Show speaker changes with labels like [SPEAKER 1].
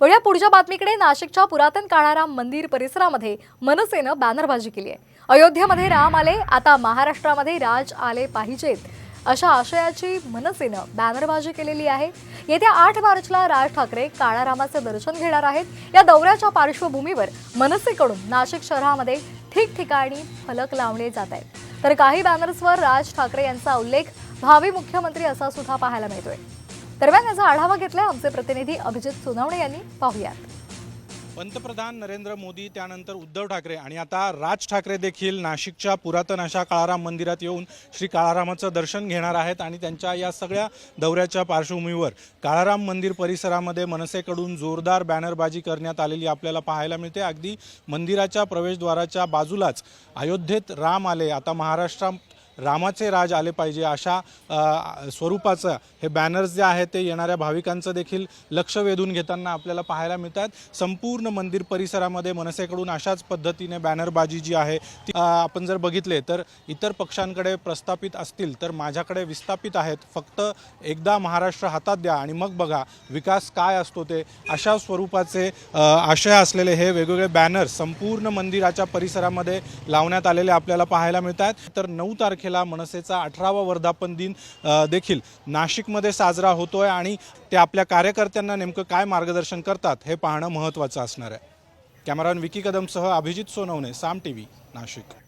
[SPEAKER 1] वळूया पुढच्या बातमीकडे नाशिकच्या पुरातन काळाराम मंदिर परिसरामध्ये मनसेनं बॅनरबाजी केली आहे. अयोध्येमध्ये राम आले आता महाराष्ट्रामध्ये राज आले पाहिजेत. अशा आशयाची मनसेनं बॅनरबाजी केलेली आहे. येत्या आठ मार्चला राज ठाकरे काळारामाचे दर्शन घेणार आहेत. या दौऱ्याच्या पार्श्वभूमीवर मनसेकडून नाशिक शहरामध्ये ठिकठिकाणी फलक लावले जात आहेत. तर काही बॅनर्सवर राज ठाकरे यांचा उल्लेख भावी मुख्यमंत्री असा सुद्धा पाहायला मिळतोय. दरम्यान याचा आढावा घेतलाय आमचे प्रतिनिधी अभिजित सोनवणे यांनी. पाहुयात.
[SPEAKER 2] पंतप्रधान नरेंद्र मोदी त्यानंतर उद्धव ठाकरे आणि आता राज ठाकरे देखील नाशिकच्या पुरातन अशा काळाराम मंदिरात येऊन श्री काळारामाचं दर्शन घेणार आहेत आणि त्यांच्या या सगळ्या दौऱ्याच्या पार्श्वभूमीवर काळाराम मंदिर परिसरामध्ये मनसेकडून जोरदार बॅनरबाजी करण्यात आलेली आपल्याला पाहायला मिळते. अगदी मंदिराच्या प्रवेशद्वाराच्या बाजूलाच अयोध्येत राम आले. आता महाराष्ट्रा रामाचे राज आले पाहिजे अशा स्वरूपाचं हे बॅनर्स जे आहेत ते येणाऱ्या भाविकांचं देखील लक्ष वेधून घेताना आपल्याला पाहायला मिळतात संपूर्ण मंदिर परिसरामध्ये मनसेकडून अशाच पद्धतीने बॅनरबाजी जी आहे ती आपण जर बघितले तर इतर पक्षांकडे प्रस्थापित असतील तर माझ्याकडे विस्थापित आहेत. फक्त एकदा महाराष्ट्र हातात द्या आणि मग बघा विकास काय असतो ते. अशा स्वरूपाचे आशय असलेले हे वेगवेगळे बॅनर्स संपूर्ण मंदिराच्या परिसरामध्ये लावण्यात आलेले आपल्याला पाहायला मिळतात तर नऊ तारखेला मनसेचा अठरावा वर्धापन दिन देखील नाशिकमध्ये साजरा होतोय आणि ते आपल्या कार्यकर्त्यांना नेमकं काय मार्गदर्शन करतात हे पाहणं महत्त्वाचं असणार आहे. कॅमेरामॅन विकी कदमसह अभिजित सोनवणे साम टी व्ही नाशिक.